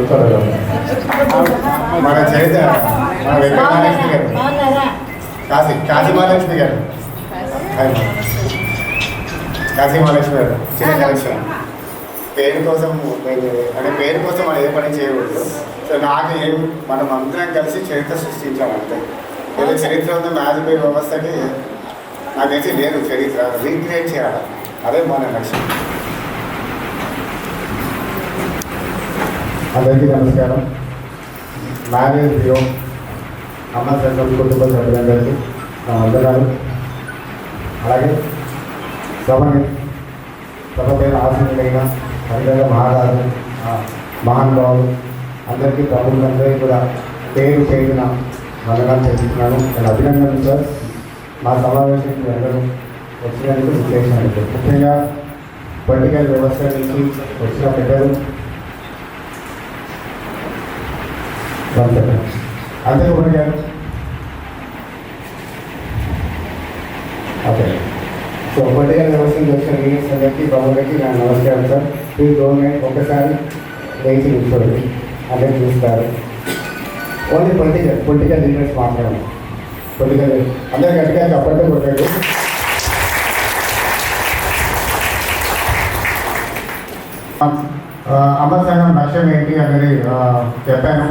తేడా మన చరిత్ర మన వెంకటమహాలక్ష్మి గారు కాశీ కాశీ మహాలక్ష్మి గారు. కాశీ మహాలక్ష్మి గారు చిన్న కలెక్షన్ పేరు కోసం అంటే పేరు కోసం మనం ఏ పని చేయకూడదు సో నాకు ఏం మనం అందరం కలిసి చరిత్ర సృష్టించాం అంతే ఏదో చరిత్ర ఉంది మ్యారేజ్ వ్యవస్థకి నాకు తెలిసి లేదు చరిత్ర రీక్రియేట్ చేయాలి అదే మన లక్ష్యం అందరికీ నమస్కారం. మ్యారేజ్ బ్యూరో అమ్మ సంఘం కుటుంబ సభ్యులందరికీ నా వందనాలు. అలాగే సభని సభ పేరు ఆశీనులైన అందరి మహారాజు మహానుభావులు అందరికీ ప్రభుత్వందరికీ కూడా పేరు పేరున వందనాలు చెల్లిస్తున్నాను నేను అభినందనలు సార్. మా సమావేశానికి అందరూ వచ్చినందుకు విశేషానికి ముఖ్యంగా పొలిటికల్ వ్యవస్థ నుంచి వచ్చిన పెద్దలు అందరూ ఉన్నారు ఓకే సో పొలిటికల్ వ్యవస్థ నుంచి వచ్చిన లీడర్స్ అందరికీ ప్రభుత్వకి నా నమస్కారం సార్. ప్లీజ్ గవర్నమెంట్ ఒకసారి లేచి కూర్చోండి అందరూ చూస్తారు. ఓన్లీ పొలిటికల్ పొలిటికల్ లీడర్స్ మాత్రమే. పొలిటికల్ అందరు గట్టిగా చప్పట్లు కొట్టండి. అమ్మ సంఘం లక్ష్యం ఏంటి అనేది చెప్పాను.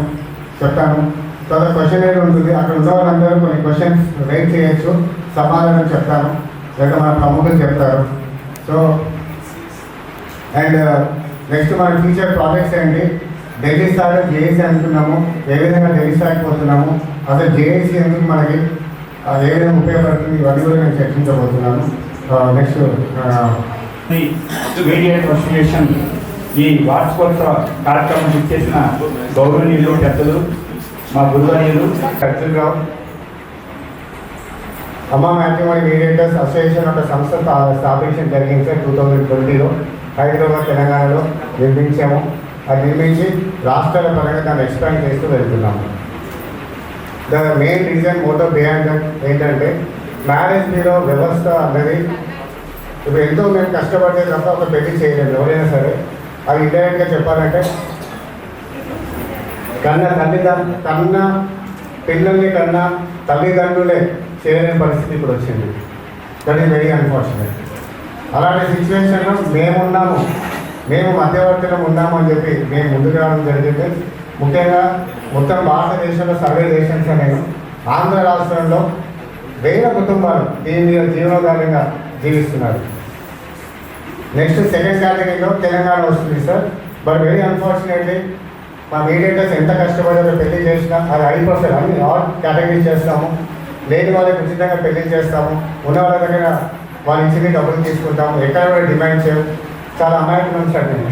చెప్తాను తర్వాత క్వశ్చన్ ఏది ఉంటుంది. అక్కడ ఉన్న వాళ్ళందరూ కొన్ని క్వశ్చన్స్ రైట్ చేయొచ్చు. సమాధానం చెప్తాను. లేదా మన ప్రముఖులు చెప్తారు. సో అండ్ నెక్స్ట్ మన ఫ్యూచర్ ప్రాజెక్ట్స్ ఏంటి? ఢిల్లీ స్థాయిలో జేఏసీ అనుకున్నాము. ఏ విధంగా ఢిల్లీ స్థాయికి పోతున్నాము? అసలు జేఏసీ ఎందుకు మనకి ఏ విధంగా ఉపయోగపడుతుంది? ఇవన్నీ కూడా నేను చర్చించబోతున్నాను. నెక్స్ట్ ఈ మీడియా అసోసియేషన్ ఈ వార్షికోత్సవ కార్యక్రమం ఇచ్చేసిన గౌరవనీయులు పెద్దలు మా గురువనీయులు కర్తృరావు అమ్మా మ్యాట్రిమోని మీడియేటర్స్ అసోసియేషన్ ఒక సంస్థ స్థా- స్థాపించడం జరిగింది సార్ టూ థౌజండ్ ట్వంటీలో. హైదరాబాద్ తెలంగాణలో నిర్మించాము. అది నిర్మించి రాష్ట్రాల పరంగా దాన్ని ఎక్స్పాండ్ చేస్తూ వెళ్తున్నాము the main reason motto beyond ఏంటంటే మ్యారేజ్ బ్యూరో వ్యవస్థ అన్నది ఇప్పుడు ఎంతో మేము కష్టపడితే తప్ప ఒక పెళ్ళి చేయలేము. ఎవరైనా సరే అది ఇండైరెక్ట్గా చెప్పాలంటే కన్నా తల్లిదండ్రు కన్నా పిల్లల్ని కన్నా తల్లిదండ్రులే చేయలేని పరిస్థితి ఇప్పుడు వచ్చింది. దట్ ఈస్ వెరీ అన్ఫార్చునేట్ అలాంటి సిచ్యువేషన్లో మేమున్నాము. మేము మధ్యవర్తిలో ఉన్నాము అని చెప్పి మేము ముందుకు రావడం జరిగింది. ముఖ్యంగా మొత్తం భారతదేశంలో సర్వే దేశంలో నేను. ఆంధ్ర రాష్ట్రంలో వేల కుటుంబాలు దీని మీద జీవనోధారంగా జీవిస్తున్నారు. నెక్స్ట్ సెకండ్ కేటగిరీలో తెలంగాణ వస్తుంది సార్ బట్ వెరీ అన్ఫార్చునేట్లీ మా మీడియేటర్స్ ఎంత కష్టపడారో పెళ్ళి చేసినా అది ఐదు అన్ని ఆల్ కేటగిరీ చేస్తాము. లేని వాళ్ళకి ఉచితంగా పెళ్ళి చేస్తాము. ఉన్న వాళ్ళ దగ్గర వాళ్ళ ఇచ్చింది డబ్బులు తీసుకుంటాము. ఎక్కడ కూడా డిమాండ్ చేయము. చాలా అమాయకులం సార్ నేను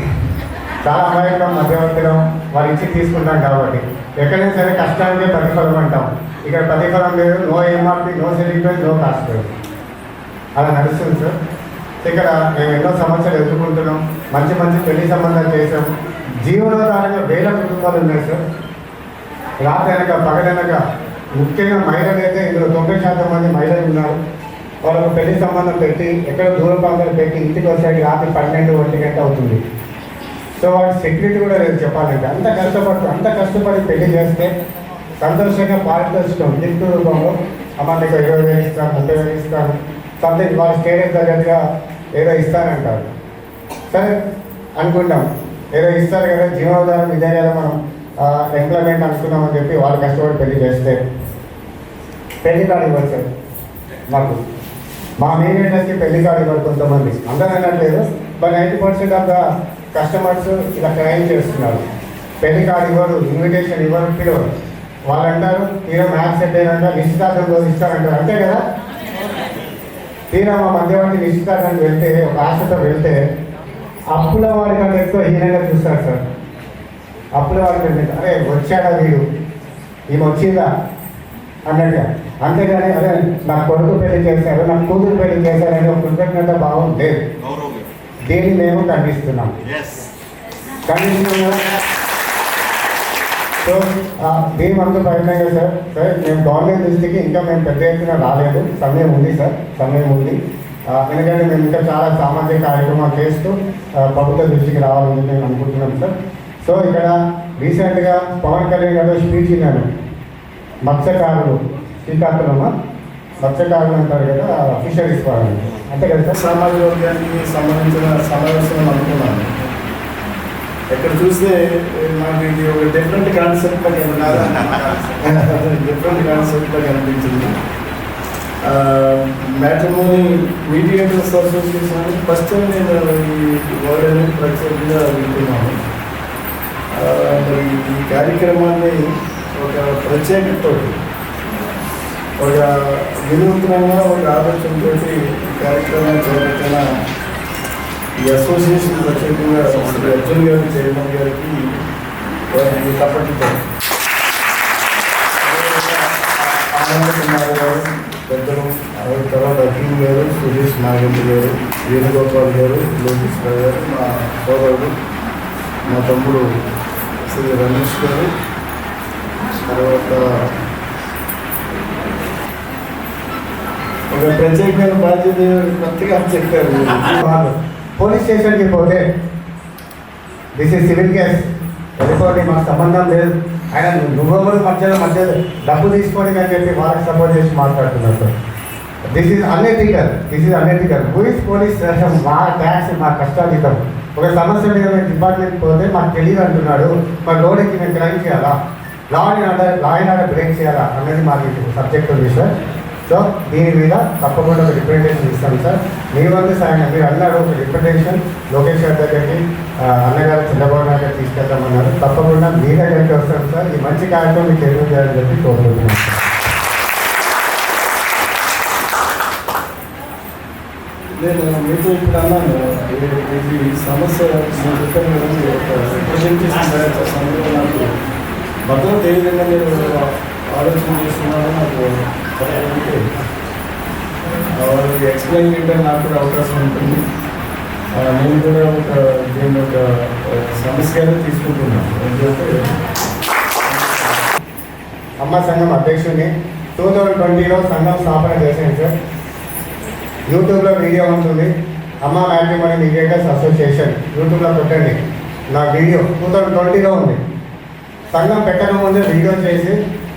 చాలా అమాయకులం మధ్యవర్తిలో వాళ్ళు ఇచ్చి తీసుకుంటాం కాబట్టి. ఎక్కడైనా సరే కష్టానికే ప్రతిఫలం అంటాం ఇక్కడ ప్రతిఫలం లేదు. No MRP no selling no cost అలా నడుస్తుంది సార్ ఇక్కడ మేము ఎన్నో సమస్యలు ఎదుర్కొంటున్నాం. మంచి మంచి పెళ్ళి సంబంధాలు చేసాం జీవనోధారంగా వేల కుటుంబాలు ఉన్నాయి సార్. రాత్రి అనక పగలనక ముఖ్యంగా మహిళలు అయితే ఇందులో తొంభై శాతం మంది మహిళలు ఉన్నారు. వాళ్ళకు పెళ్ళి సంబంధం పెట్టి ఎక్కడ దూర ప్రాంతాలు పెట్టి ఇంటికి వచ్చేసరికి రాత్రి పన్నెండు ఒంటి గంట అవుతుంది. సో వాళ్ళకి సెక్యూరిటీ కూడా లేదు చెప్పాలంటే. అంత కష్టపడుతూ అంత కష్టపడి పెళ్ళి చేస్తే సంతోషంగా పారితోషికం గిఫ్ట్ రూపంలో అమ్మ నీకు ఇరవై వేలు ఇస్తాను ముప్పై వేలు ఇస్తాను సంథింగ్ వాళ్ళ స్టేడియం తగ్గట్టుగా ఏదో ఇస్తానంటారు. సరే అనుకుంటాం ఏదో ఇస్తారు కదా జీవనోధారం ఇదే మనం ఎంప్లాయ్మెంట్ అనుకున్నామని చెప్పి వాళ్ళు కష్టపడి పెళ్ళి చేస్తే. పెళ్ళి కార్డు వచ్చారు. సార్ మాకు. మా మీడియేటర్స్కి పెళ్ళి కార్డు ఇవ్వరు కొంతమంది. అందరూ అనట్లేదు but ninety percent of the customers ఇలా క్లైమ్ చేస్తున్నారు. పెళ్ళి కార్డు ఇవ్వరు ఇన్విటేషన్ ఇవ్వరు పిలవరు. వాళ్ళు అంటారు తీరా మ్యాచ్ సెట్ అయినాక నిశ్చితార్థం రోజు ఇస్తారంటారు అంతే కదా? తీరా మా మధ్యవర్తి నిశ్చితార్థానికి వెళ్తే ఒక ఆశతో వెళ్తే అప్పుల వాడి కంటే ఎక్కువ హీనంగా చూస్తారు సార్. అప్పుల వాడి కంటే అరే వచ్చాడా వీడు? ఈమె వచ్చిందా? అన్నట్టుగా అంతేగాని అదే నా కొడుకు పెళ్ళి చేశారు నా కూతురు పెళ్ళి చేశారని ఒక కృతజ్ఞత భావం లేదు. దీన్ని మేము ఖండిస్తున్నాం. ఖండిస్తున్నాం? సో మేము అంత ప్రయత్నంగా సార్. సార్ మేము గవర్నమెంట్ దృష్టికి ఇంకా మేము పెద్ద ఎత్తున రాలేదు. సమయం ఉంది సార్ సమయం ఉంది. ఎందుకంటే మేము ఇంకా చాలా సామాజిక కార్యక్రమాలు చేస్తూ ప్రభుత్వ దృష్టికి రావాలని నేను అనుకుంటున్నాం సార్. సో ఇక్కడ రీసెంట్గా పవన్ కళ్యాణ్ గారు స్పీచ్ ఇన్నాను మత్స్యకారులు శ్రీకాకుళమా? మత్స్యకారులు అంటారు కదా ఫిషరీస్ వాళ్ళు అంతే కదా సార్? సామాజిక వర్గానికి సంబంధించిన సమావేశం అనుకున్నాను. ఎక్కడ చూస్తే నాకు ఇది ఒక డిఫరెంట్ కాన్సెప్ట్ డిఫరెంట్ కాన్సెప్ట్ కనిపించింది. మ్యాట్రిమోని మీడియేటర్స్ అసోసియేషన్ ఫస్ట్ నేను ఈ వర్డ్ అనేది ప్రత్యేకంగా వింటున్నాను. మరి ఈ కార్యక్రమాన్ని ఒక ప్రత్యేకతో ఒక వినూత్నంగా ఒక ఆలోచనతో ఈ కార్యక్రమం చేపట్టిన ఈ అసోసియేషన్ ప్రత్యేకంగా శ్రీ అర్జున్ గారికి చైర్మన్ గారికి వారికి తప్పట్లేదు ఆనంద కుమార్ గారు పెద్దలు ఆ తర్వాత అఖిల్ గారు సురేష్ నాగేంద్ర గారు వేణుగోపాల్ గారు లోకేష్ రావు గారు మా సోదరుడు మా తమ్ముడు శ్రీ రమేష్ గారు. తర్వాత ఒక ప్రత్యేకమైన బాధ్యత కొత్తగా చెప్పారు. పోలీస్ స్టేషన్కి పోతే దిస్ ఈజ్ సివిల్ కేస్. వెళ్ళిపోతే మాకు సంబంధం లేదు. ఆయన నువ్వెవరు మధ్యలో మధ్యలో డబ్బు తీసుకోండి అని చెప్పి వాళ్ళకి సపోర్ట్ చేసి మాట్లాడుతున్నారు sir. This is unethical this is unethical police police police మా ట్యాక్స్ మా కష్టాతీతం ఒక సమస్య మీద మేము డిపార్ట్మెంట్ పోతే మాకు తెలియదు అంటున్నాడు. మా లోడ్కి మేము క్రైమ్ చేయాలా? Law and order law and order break చేయాలా? అనేది మాకు సబ్జెక్ట్ ఉంది సార్. సో దీని మీద తప్పకుండా ఒక రిప్రజెంటేషన్ ఇస్తాం సార్. మీ వంతు సాయం మీరు అన్నారు ఒక రిప్రజెంటేషన్ లోకేష్ గారి దగ్గరికి అన్నగారు చంద్రబాబు నాయుడు గారు తీసుకెళ్తామన్నారు. తప్పకుండా మీ దగ్గరికి వస్తాం సార్. ఈ మంచి కార్యక్రమం మీకు ఎదురు చేయాలని చెప్పి కోరుకుంటున్నాం. సార్ నేను మీతో ఇప్పుడు అన్నాను ఇది- సమస్య నేను చెప్పాను రిప్రజెంటేషన్ తయారు నాకు మొత్తం ఏ విధంగా మీరు ఆలోచన చేస్తున్నారో నాకు చెప్పగలిగితే ఎక్స్ప్లెయిన్ చేయడం నాకు కూడా అవకాశం ఉంటుంది నేను కూడా ఒక దీన్ని ఒక సమస్యగా తీసుకుంటున్నాను ఎందుకంటే అమ్మ సంఘం అధ్యక్షుడిని టూ థౌజండ్ ట్వంటీలో సంఘం స్థాపన చేశాను సార్. యూట్యూబ్లో వీడియో ఉంటుంది. అమ్మ మ్యాట్రిమోనీ మీడియేటర్స్ అసోసియేషన్. యూట్యూబ్లో పెట్టండి. నా వీడియో టూ థౌజండ్ ట్వంటీలో ఉంది. సంఘం పెట్టక ముందే వీడియో చేసి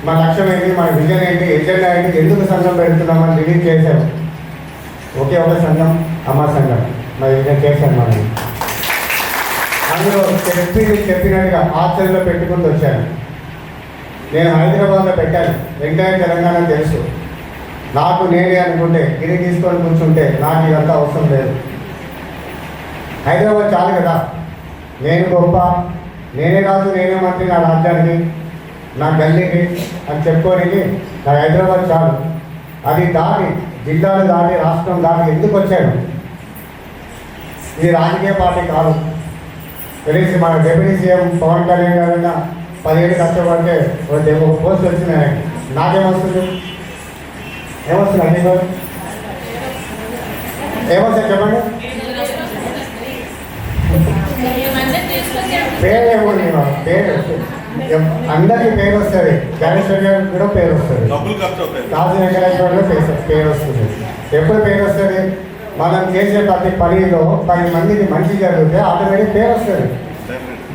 మా లక్ష్యం ఏంటి? మన విజన్ ఏంటి? ఎజెండా ఏంటి? ఎందుకు సంఘం పెడుతున్నామని రిలీజ్ చేశాం. ఒకే ఒక సంఘం అమ్మ సంఘం. మరి నేను చేశాను మనం అందులో చెప్పి చెప్పినట్టుగా ఆచరణలో పెట్టుకుంటూ వచ్చాను. నేను హైదరాబాద్లో పెట్టాను. వెంటనే తెలంగాణ తెలుసు. నాకు నేనే అనుకుంటే గిరి తీసుకొని కూర్చుంటే నాకు ఇదంతా అవసరం లేదు. హైదరాబాద్ చాలు కదా. నేను గొప్ప. నేనే కాదు నేనే మంత్రి నా రాజ్యానికి. నా గల్లీకి అని చెప్పుకోనికి నాకు హైదరాబాద్ చాలు అది దాటి జిల్లాలు దాటి రాష్ట్రం దాటి ఎందుకు వచ్చాను? ఇది రాజకీయ పార్టీ కాదు. తెలిసి మన డిప్యూటీ సీఎం పవన్ కళ్యాణ్ గారైనా పదిహేడు కష్టపడితే ఒక పోస్ట్ వచ్చింది ఆయనకి నాకేమొస్తుంది? ఏమొస్తుంది అన్ని సార్ ఏమొస్తుంది చెప్పండి? పేరు ఏముంది పేరు అందరికీ పేరు వస్తుంది గణేశ్వర్ గారికి కూడా పేరు వస్తుంది కాశీ వెంకటేశ్వరలో పేరు పేరు వస్తుంది ఎప్పుడు పేరు వస్తుంది మనం చేసే ప్రతి పనిలో పది మందికి మంచి జరిగితే ఆటోమేటిక్ పేరు వస్తుంది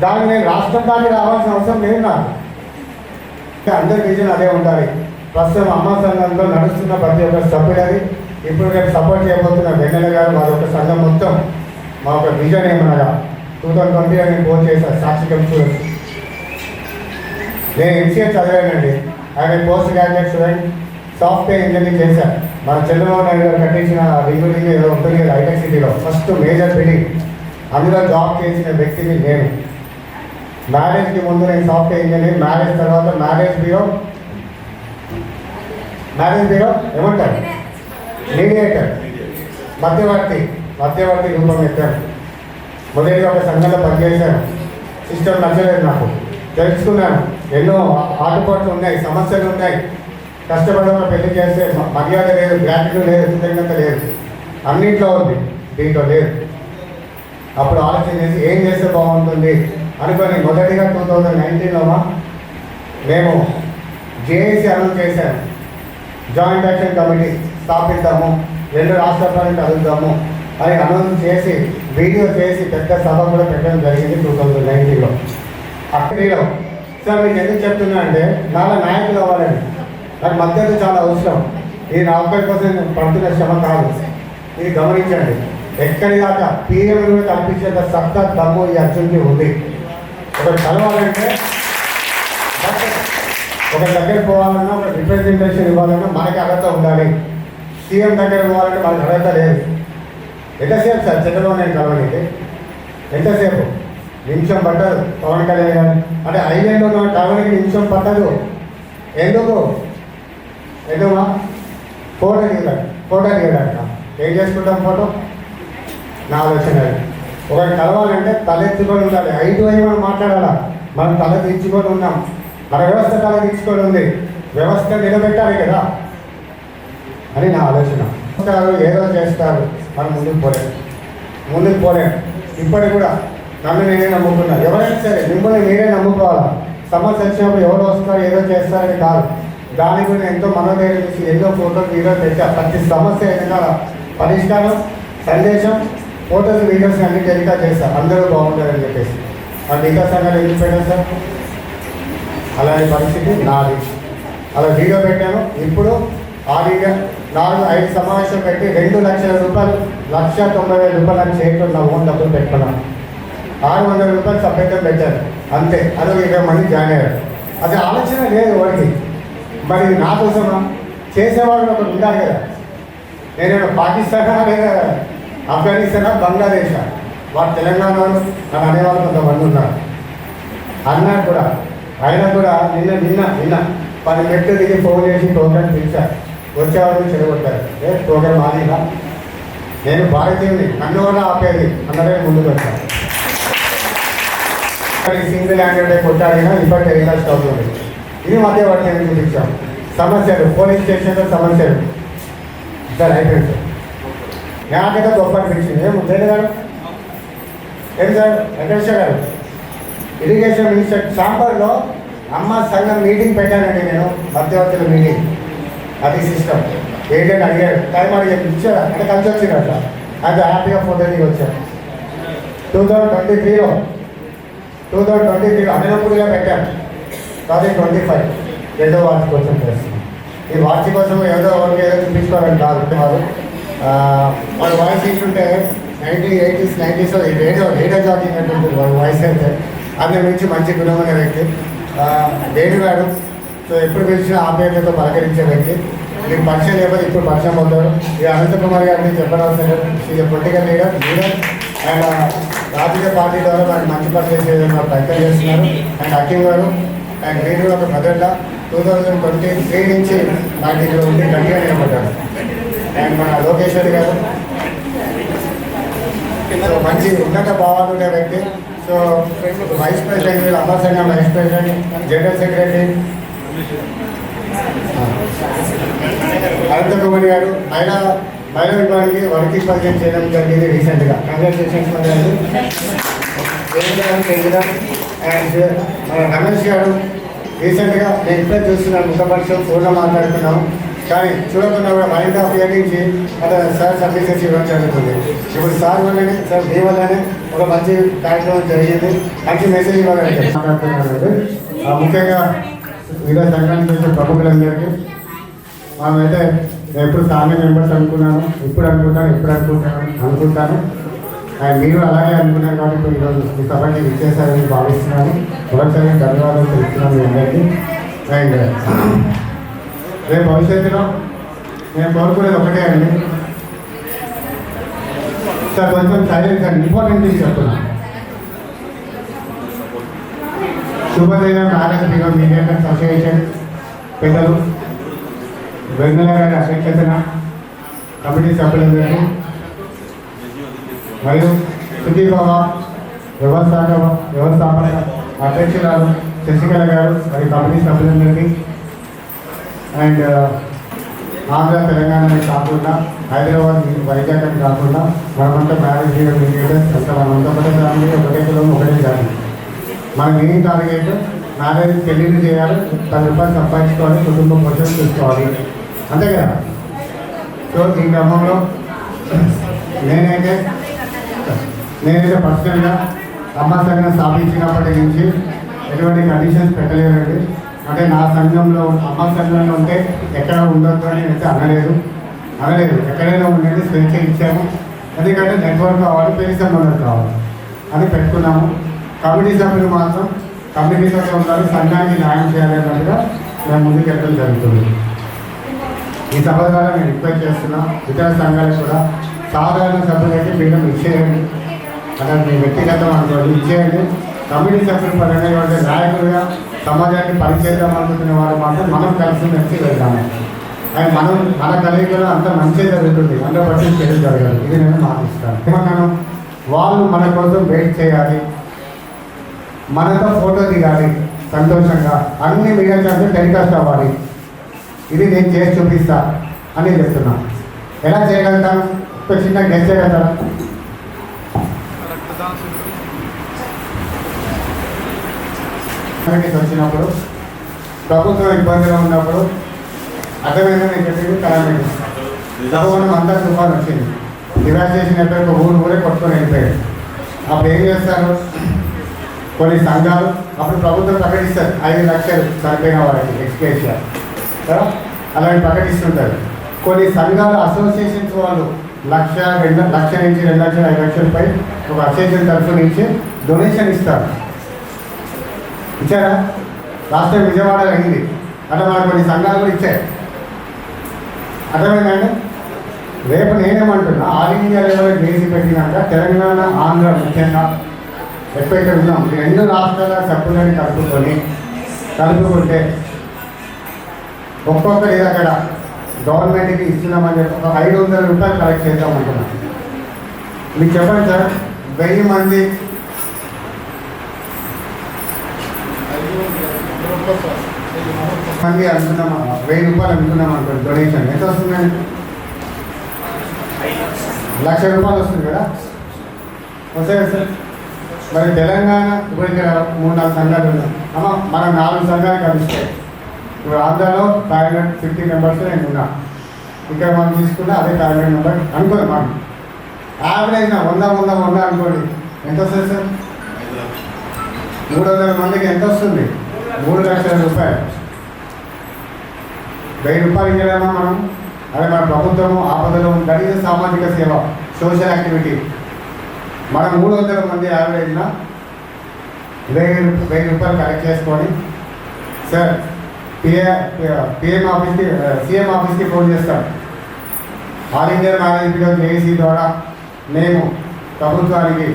దాన్ని నేను రాష్ట్రం దాటి రావాల్సిన అవసరం లేదు నాకు. అందరి విజన్ అదే ఉండాలి. ప్రస్తుతం అమ్మ సంఘంలో నడుస్తున్న ప్రతి ఒక్క సభ్యులని ఇప్పుడు రేపు సపోర్ట్ చేయబోతున్న వెన్నెల గారు వారి యొక్క సంఘం మొత్తం. మా యొక్క విజన్ ఏమనగా టూ థౌజండ్ ట్వంటీలో నేను ఫోన్ చేశాను సాక్షికం చూడొచ్చు నేను ఎంసీఏ చదివానండి. ఆయన post graduate student. Software engineering చేశాను మన చంద్రబాబు నాయుడు గారు కట్టించిన రింగులింగ్ ఏదో ఉంటుంది కదా హైటెక్ సిటీలో. First major building. అందులో జాబ్ చేసిన వ్యక్తిని నేను. మ్యారేజ్కి ముందు నేను సాఫ్ట్వేర్ ఇంజనీర్ మ్యారేజ్ తర్వాత మ్యారేజ్ బ్యూరో. మ్యారేజ్ బ్యూరో ఏమంటారు? మీడియేటర్. మధ్యవర్తి. మధ్యవర్తి రూపం ఎత్తాను. మొదటిగా ఒక సంఘంలో పనిచేశాను. సిస్టమ్ నచ్చలేదు నాకు. తెలుసుకున్నాను. ఎన్నో ఆటుపాట్లు ఉన్నాయి సమస్యలు ఉన్నాయి. కష్టపడి పెళ్ళి చేస్తే మర్యాద లేదు గ్రాట్యూడ్ లేదు కృతజ్ఞత లేదు. అన్నింట్లో ఉంది దీంట్లో లేదు. అప్పుడు ఆలోచన చేసి ఏం చేస్తే బాగుంటుంది అనుకొని మొదటిగా టూ థౌజండ్ నైన్టీన్లో మేము జేఏసీ అనౌన్స్ చేశాము. జాయింట్ యాక్షన్ కమిటీ స్థాపిద్దాము రెండు రాష్ట్రాలను కలుద్దాము అని అనౌన్స్ చేసి వీడియో చేసి పెద్ద సభ కూడా పెట్టడం జరిగింది టూ థౌజండ్ నైన్టీన్లో. అక్కడిలో సార్ మీకు ఎందుకు చెప్తున్నా అంటే నాలా నాయకులు అవ్వాలండి. నాకు మద్దతు చాలా అవసరం. ఈ నలభై పర్సెంట్ పడుతున్న శ్రమ కాదు. ఇది గమనించండి. ఎక్కడి దాకా పీఎంలు కల్పించేంత సత్తా దమ్ము ఈ అర్జున్కి ఉంది. ఒకటి కలవాలంటే ఒక దగ్గర పోవాలన్నా ఒక రిప్రజెంటేషన్ ఇవ్వాలన్నా మనకి అర్హత ఉండాలి. సీఎం దగ్గర పోవాలంటే మనకి అర్హత లేదు. ఎంతసేపు సార్? చంద్రబాబు నేను కలవడానికి ఎంతసేపు? నిమిషం పట్టదు పవన్ కళ్యాణ్ గారు. అంటే ఐదేళ్ళు కలవడానికి నిమిషం పట్టదు. ఎందుకు? ఎందుకు? ఫోటో దిగడానికి ఫోటో దిగడానికి ఏం చేసుకుంటాం ఫోటో? నా ఆలోచన అది. ఒకటి కలవాలంటే తలెత్తుకొని ఉండాలి. ఐదు అయి మనం మాట్లాడాలా? మనం తల తీర్చుకొని ఉన్నాం. మన వ్యవస్థ తల దించుకొని ఉంది. వ్యవస్థ నిలబెట్టాలి కదా. అని నా ఆలోచన. ఏదో చేస్తారు. మనం ముందుకు పోలేం. ముందుకు పోలేం. ఇప్పటికి కూడా నన్ను నేనే నమ్ముకున్నా ఎవరైనా సరే మిమ్మల్ని మీరే నమ్ముకోవాలి? సమస్య వచ్చినప్పుడు ఎవరు వస్తారు ఏదో చేస్తారని కాదు. దాని గురించి ఎంతో మనోధైర్యం చేసి ఎన్నో ఫోటోలు వీడియోలు పెట్టా. ప్రతి సమస్య ఏదైనా పరిష్కారం సందేశం ఫోటోస్ వీడియోస్ అన్ని టెలికా చేస్తారు అందరూ బాగుంటారని చెప్పేసి. ఆ మిగతా సంఘాలు ఎందుకు పెట్టారు సార్? అలాంటి పరిస్థితి నాది. అలా వీడియో పెట్టాను. ఇప్పుడు ఆ వీడియో నాలుగు ఐదు సమావేశం పెట్టి రెండు లక్షల రూపాయలు లక్ష తొంభై వేల రూపాయలు అని చేతిలో నా ఓన్ డబ్బులు పెట్టుకున్నాను. ఆరు వందల రూపాయలు సభ్యత్వం పెట్టారు. అంతే. అదొక ఇరవై మంది జాయిన్ అయ్యారు. అది ఆలోచన లేదు ఎవరికి? మరి నా కోసమా చేసేవాళ్ళు ఒకటి ఉండాలి కదా. నేను పాకిస్తానా లేదా ఆఫ్ఘనిస్తానా బంగ్లాదేశా? వారు తెలంగాణ వాళ్ళు అని అనేవాళ్ళు కొంతమంది ఉన్నారు. అన్నారు కూడా ఆయన కూడా నిన్న నిన్న నిన్న పది మెట్లు దిగి ఫోన్ చేసి ప్రోగ్రామ్ పిలిచారు వచ్చేవాళ్ళు చెడగొట్టారు. ఏ ప్రోగ్రామ్ ఆదిగా నేను భారతీయుని నన్ను కూడా ఆపేది. అన్నదే ముందుకు వచ్చాను సింగిల్ హ్యాండెడ్ కొట్టాడినా ఇబ్బంది రిలాక్స్ అవుతుంది ఇది మధ్యవర్తి అని చూపించాం? సమస్యలు పోలీస్ స్టేషన్లో సమస్యలు. సార్ అయిపోయింది సార్. నాకైతే గొప్ప అనిపించింది. ఏం ముద్దేది గారు? ఏం సార్? వెంకటేశ్వర గారు? ఇరిగేషన్ మినిస్టర్ చాంబర్లో అమ్మ సంఘం మీటింగ్ పెట్టానండి నేను. మధ్యవర్తుల మీటింగ్. అది సిస్టమ్ ఏంటంటే అడిగాడు టైం అడిగారు ఇచ్చారా? అంటే కలిసి వచ్చింది అట్లా అది హ్యాపీగా ఫోటో దిగి వచ్చాను టూ థౌజండ్ ట్వంటీ త్రీలో టూ థౌజండ్ ట్వంటీ త్రీ అన్నపూడిగా పెట్టాను థౌజండ్ ట్వంటీ ఫైవ్ ఏదో రెండో కోసం చేస్తున్నాం ఈ వార్షికోత్సవం ఏదో ఒకరికి ఏదో చూపించుకోవాలని కాదు వాళ్ళు వాళ్ళ వాయిస్ ఏంటంటే నైన్టీన్ ఎయిటీస్ నైంటీస్లో రేడియో రేడియో జాకింగ్ అంటుంటుంది వాళ్ళ వాయిస్ అయితే అందరి నుంచి మంచి గుణమైన వ్యక్తి. ఆ, వేణు గారు సో ఎప్పుడు పిలిచినా ఆప్యాయతతో పలకరించే వ్యక్తి. మీకు పరిచయం లేకపోతే ఇప్పుడు పరిచయం అవుతారు. ఈ అనంత కుమార్ గారిని చెప్పనవసరం లేదు. Is political leader leader and రాజకీయ పార్టీ ద్వారా మనకి మంచి పని చేసే విధంగా ప్రయత్నం చేస్తున్నారు. అండ్ అఖిల్ గారు అండ్ నేను ఒక బ్రదర్లా టూ థౌజండ్ ట్వంటీ త్రీ నుంచి నాకు ఇక్కడ ఉండి గట్టిగా నిలబడ్డాడు అండ్ మన లోకేష్ రెడ్డి గారు. సో మంచి ఉన్నత భావాలు ఉండే వ్యక్తి. So vice president Amar Sangham vice president general secretary Anantakumari garu మహిళా మహిళా విభాగానికి వర్కింగ్ పరిచయం చేయడం జరిగింది రీసెంట్గా. కంగ్రాచులేషన్స్ అండ్ మన రమేష్ గారు రీసెంట్గా నేను ఇప్పుడే చూస్తున్నాను ముఖపరిచయం ఫోన్లో మాట్లాడుతున్నాము. కానీ చూడకుండా కూడా మైండ్ ఆఫ్ ఇయర్ నుంచి అతను సార్ సర్వీసెస్ ఇవ్వడం జరుగుతుంది. ఇప్పుడు సార్ వల్లనే సార్ మీ వల్లనే ఒక మంచి కార్యక్రమం జరిగింది. మంచి మెసేజ్ ఇవ్వాలని మాట్లాడుతున్నాను ముఖ్యంగా వివిధ సంఘానికి ప్రముఖులందరికీ మనమైతే నేను ఎప్పుడు ఫ్యామిలీ మెంబర్స్ అనుకున్నాను ఇప్పుడు అనుకుంటాను ఎప్పుడు అనుకుంటాను అనుకుంటాను. అండ్ మీరు అలాగే అనుకున్నారు కాబట్టి ఈరోజు మీ సభకి ఇచ్చేసారని భావిస్తున్నాను. మొదటిసారి ధన్యవాదాలు తెలుస్తున్నాను మీ అందరికీ. అండ్ రేపు భవిష్యత్తులో నేను కోరుకునేది ఒకటే అండి. సార్ కొంచెం సైలెంట్ అండ్. ఇంపార్టెంట్ థింగ్ చెప్తున్నా. శుభోదయ మ్యారేజ్ బిగం మీడియా అసోసియేషన్ పెద్దలు. వెన్నెల గారి అధ్యక్షతన కమిటీ సభ్యులందరికీ మరియు సుధీర్ బాబా వ్యవస్థాపక వ్యవస్థాపక అధ్యక్షురాలు శశికళ గారు మరియు కమిటీ సభ్యులందరికీ. అండ్ uh, ఆంధ్ర తెలంగాణ కాకుండా హైదరాబాద్ వైజాగ్ అని కాకుండా మనమంతా మ్యారేజ్ మీడియేటర్స్ అంతా మనమంతా ఒకటే ఫ్యామిలీ ఒకటే కులం ఒకటే జాతి. మన ఏం టార్గెట్ మ్యారేజ్ పెళ్ళిళ్ళు చేయాలి పది రూపాయలు సంపాదించుకోవాలి కుటుంబం కోసం చూసుకోవాలి. అంతే కదా సో ఈ క్రమంలో నేనైతే నేనైతే పర్సనల్గా అమ్మ సంఘం స్థాపించినప్పటి నుంచి ఎటువంటి కండిషన్స్ పెట్టలేదండి. అంటే నా సంఘంలో అమ్మ సంఘంలో ఉంటే ఎక్కడ ఉండొద్దు అని అయితే అనలేదు. అనలేదు. ఎక్కడైనా ఉండేది స్వేచ్ఛ ఇచ్చాము. ఎందుకంటే నెట్వర్క్ కావాలి పెళ్ళి సంబంధం కావాలి అని పెట్టుకున్నాము. కమిటీ సభ్యులు మాత్రం కమిటీ ఉండాలి సంఘానికి న్యాయం చేయాలన్నట్టుగా మేము ముందుకు వెళ్ళడం జరుగుతుంది. ఈ సభ ద్వారా నేను రిక్వెస్ట్ చేస్తున్నాను ఇతర సంఘాలకు కూడా సాధారణ సభ్యులైతే మీరు ఇచ్చేయండి. అక్కడ మీ వ్యక్తిగతం అనుకోండి ఇచ్చేయండి. కమిటీ సభ్యులు పరంగా నాయకులుగా సమాజాన్ని పనిచేద్దాం అనుకుంటున్న వారు మాత్రం మనం కలిసి మెచ్చి వెళ్తాము అండ్ మనం మన కలిగిలో అంత మంచిగా జరుగుతుంది. హండ్రెడ్ పర్సెంట్ చెడు జరగదు ఇది నేను మాటిస్తాను. ఏమన్నాను వాళ్ళు మన కోసం వెయిట్ చేయాలి. మనతో ఫోటో దిగాలి సంతోషంగా. అన్ని మీడియా ఛానల్స్ టెలికాస్ట్ అవ్వాలి. ఇది నేను చేసి చూపిస్తా అని చెప్తున్నా. ఎలా చేయగలుగుతాం? ఒక చిన్న గెస్ట్ చేయగలుగుతారా? వచ్చినప్పుడు ప్రభుత్వం ఇబ్బందిగా ఉన్నప్పుడు అర్థమైందని నేను చెప్పింది కలామిటీస్ మనం అంతా తుఫాన్ వచ్చింది. నిరాశ ఎక్కడ ఊరు ఊరే కొట్టుకొని వెళ్ళిపోయాడు అప్పుడు ఏం చేస్తారు? కొన్ని సంఘాలు అప్పుడు ప్రభుత్వం ప్రకటిస్తారు. ఐదు లక్షలు చనిపోయిన వాళ్ళకి ఎక్స్కేషియా కదా? అలాంటి ప్రకటిస్తుంటారు. కొన్ని సంఘాలు అసోసియేషన్స్ వాళ్ళు లక్ష రెండు లక్ష నుంచి రెండు లక్షల ఐదు లక్షలపై ఒక అసోసియేషన్ తరఫు నుంచి డొనేషన్ ఇస్తారు. ఇచ్చారా? రాష్ట్రం విజయవాడ అయింది. అట్లా మనకు కొన్ని సంఘాలు కూడా ఇచ్చాయి. అర్థమైందండి రేపు నేనేమంటున్నా ఆల్ ఇండియా లెవెల్ చేసి పెట్టినాక తెలంగాణ ఆంధ్ర ముఖ్యంగా ఎప్పుడైతే ఉన్నాం ఎన్నో రాష్ట్రాల సభ్యులని కలుపుకొని కలుపుకుంటే ఒక్కొక్కరి అక్కడ గవర్నమెంట్కి ఇస్తున్నామని చెప్పి ఒక ఐదు వందల రూపాయలు కలెక్ట్ చేద్దామంటున్నాం. మీకు చెప్పండి సార్ వెయ్యి మంది మంది అనుకున్నాం వెయ్యి రూపాయలు అనుకున్నాం అనుకోండి డొనేషన్ ఎంత వస్తుందండి? లక్ష రూపాయలు వస్తుంది కదా? వస్తాయి సార్? మరి తెలంగాణ ఇప్పుడు ఇక్కడ మూడు నాలుగు సంఘాలు ఉన్నాయి. అమ్మ మనం నాలుగు సంఘాలు కలుస్తాయి ఇప్పుడు ఆంధ్రాలో ఫైవ్ హండ్రెడ్ ఫిఫ్టీ మెంబర్స్ నేను ఉన్నా. ఇక్కడ మనం తీసుకుంటే అదే ఫైవ్ హండ్రెడ్ మెంబర్ అనుకోండి మనం. యావరేజ్ నా వంద వంద వంద అనుకోండి. ఎంత వస్తుంది సార్? మూడు వందల మందికి ఎంత వస్తుంది? మూడు లక్షల రూపాయలు. వెయ్యి రూపాయలు ఇవ్వలేమా మనం? అదే మన ప్రభుత్వము ఆపదలో కనీస సామాజిక సేవ సోషల్ యాక్టివిటీ మన మూడు వందల మంది యావరేజ్న వెయ్యి వెయ్యి రూపాయలు కలెక్ట్ చేసుకొని సార్ పిఏ పిఎం ఆఫీస్కి సీఎం ఆఫీస్కి ఫోన్ చేస్తాం. ఆల్ ఇండియా మేనేజ్మెంట్ ఏసీ ద్వారా మేము ప్రభుత్వానికి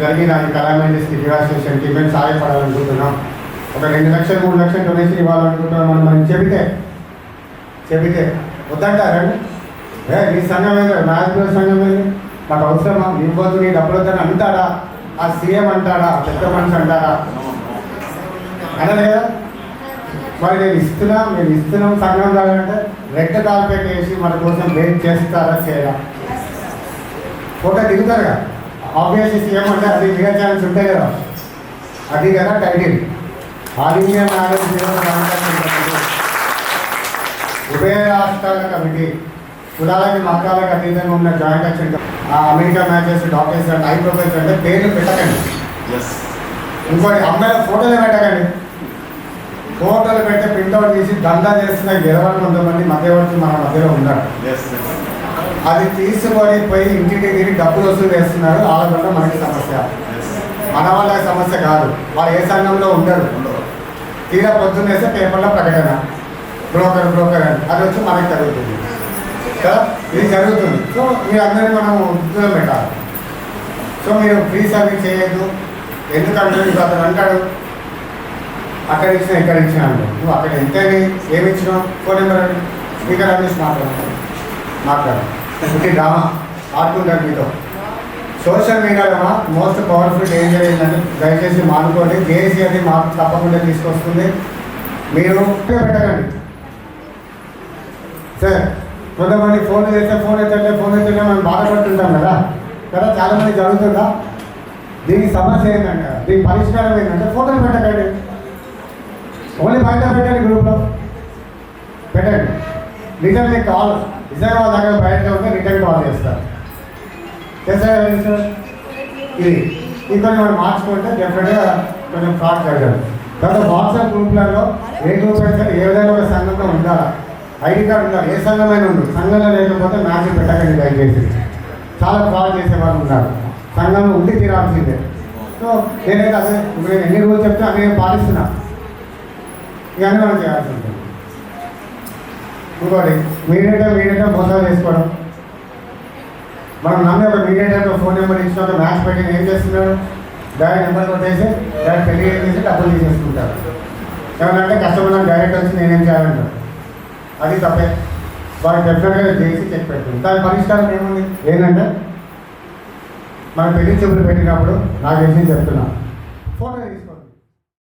జరిగిన ఈ కళామండలిస్కి డివాస్టేషన్కి మేము సహాయపడాలనుకుంటున్నాం. ఒక రెండు లక్షలు మూడు లక్షలు డొనేషన్ ఇవ్వాలనుకుంటున్నాం మనం మనం చెబితే చెబితే వద్దంటారండి ఏ మీ సంఘం ఏదో? మేనేజ్మెంట్ సంఘం ఏంది? నాకు అవసరమా? ఇవ్వద్దు నీ డబ్బులు వద్దని అంటారా? ఆ సీఎం అంటారా? పెద్ద మనిషి అంటారా? అనలేదా మరి నేను ఇస్తున్నా మేము ఇస్తున్నాం సంఘం కావాలంటే రెడ్ కార్పెట్ వేసి మన కోసం వెయిట్ చేస్తారా చేయరా? ఫోటో దిగుతారుగా ఆబ్వియస్లీ సీఎం అంటే అది మీడియా ఛానల్స్ ఉంటాయి కదా. అది కదా టైటిల్ ఆల్ ఇండియా మ్యారేజ్ ఉభయ రాష్ట్రాల కమిటీ కులాలకి మతాలకు అతీతంగా ఉన్న joint action America matches doctors అంటే ఐ ప్రొఫెసర్ అంటే పేర్లు పెట్టకండి. ఇంకోటి అమ్మాయిల ఫోటోలు పెట్టకండి. ఫోటోలు పెట్టి ప్రింట్అవుట్ తీసి దందా చేస్తున్న ఇరవై కొంతమంది మధ్యవర్తి మన మధ్యలో ఉన్నారు. అది తీసుకొని పోయి ఇంటికి తిరిగి డబ్బులు వసూలు చేస్తున్నారు. వాళ్ళ వల్ల మనకి సమస్య. మన వల్ల సమస్య కాదు. వాళ్ళు ఏ సంఘంలో ఉండరు. తీరా పొద్దున్నేస్తే పేపర్లో ప్రకటన. బ్రోకర్ బ్రోకర్ అని. అది వచ్చి మనకి జరుగుతుంది. కదా ఇది జరుగుతుంది. సో మీరందరినీ మనం దూరం పెట్టాలి. సో మీరు ఫ్రీ సర్వీస్ చేయొద్దు. ఎందుకంటే ఇప్పుడు అతను అంటాడు అక్కడ ఇచ్చిన ఇక్కడ ఇచ్చిన నువ్వు అక్కడ ఎంత ఏమి ఇచ్చినావు ఫోన్ నెంబర్ స్పీకర్ అనేసి మాట్లాడు. మాట్లాడు. ఇది డ్రామా. మీతో. సోషల్ మీడియాలో మోస్ట్ పవర్ఫుల్ డేంజర్ ఏంటంటే దయచేసి మానుకోండి. కేసీ అది మాకు తప్పకుండా తీసుకొస్తుంది. మీరు పెట్టకండి. సార్ కొంతమంది ఫోన్ చేస్తే ఫోన్ ఎత్తలే ఫోన్ ఎత్తలే మనం బాధపడుతుంటాం కదా. కదా చాలామంది జరుగుతుందా? దీనికి సమస్య ఏంటంటే దీనికి పరిష్కారం ఏంటంటే ఫోటోలు పెట్టకండి. ఓన్లీ బయట పెట్టండి గ్రూప్లో. పెట్టండి. రిటర్న్ కాల్ నిజంగా వాళ్ళ దగ్గర బయట ఉంటే రిటర్న్ కాల్ చేస్తారు. చేస్తారు సార్? ఇది ఇది మనం మార్చుకుంటే డెఫినెట్గా కొంచెం ఫ్రాడ్ జరగదు. తర్వాత వాట్సాప్ గ్రూప్లలో ఏ గ్రూప్ అయితే ఏ విధంగా ఒక సంఘంలో ఉండాలా ఐడి కార్డు ఉన్నారు ఏ సంఘమైనా ఉండు. సంఘంలో లేకపోతే మ్యాచ్ పెట్టకండి దయచేసి. చాలా ఫ్రాడ్ చేసే ఉన్నారు. సంఘం ఉండి తీరాల్సిందే. సో నేనైతే అదే నేను ఎన్ని రోజులు చెప్తే అవి నేను పాటిస్తున్నా. ఇవన్నీ మనం చేయాల్సి ఉంటుంది. ఇంకోటి మీడియేటర్ మీడియేటర్ మోసాలు చేసుకోవడం. మనం నమ్మే ఒక ఫోన్ నెంబర్ ఇచ్చిన మ్యాచ్ పెట్టి ఏం చేస్తున్నాడు డైరెక్ట్ నెంబర్ కొట్టేసి డైరెక్ట్ పెళ్ళి చేసి డబ్బులు తీసేసుకుంటారు. ఏమన్నా కస్టమర్ డైరెక్ట్ వచ్చి నేనేం చేయాలంటారు? అది తప్పే. వాళ్ళు డెఫినెట్గా చేసి చెక్ పెడుతుంది. దాని పరిష్కారం ఏముంది? ఏంటంటే మనం పెళ్ళి చెప్పులు పెట్టినప్పుడు నాకు తెలిసి చెప్తున్నా. ఫోటో తీసుకో.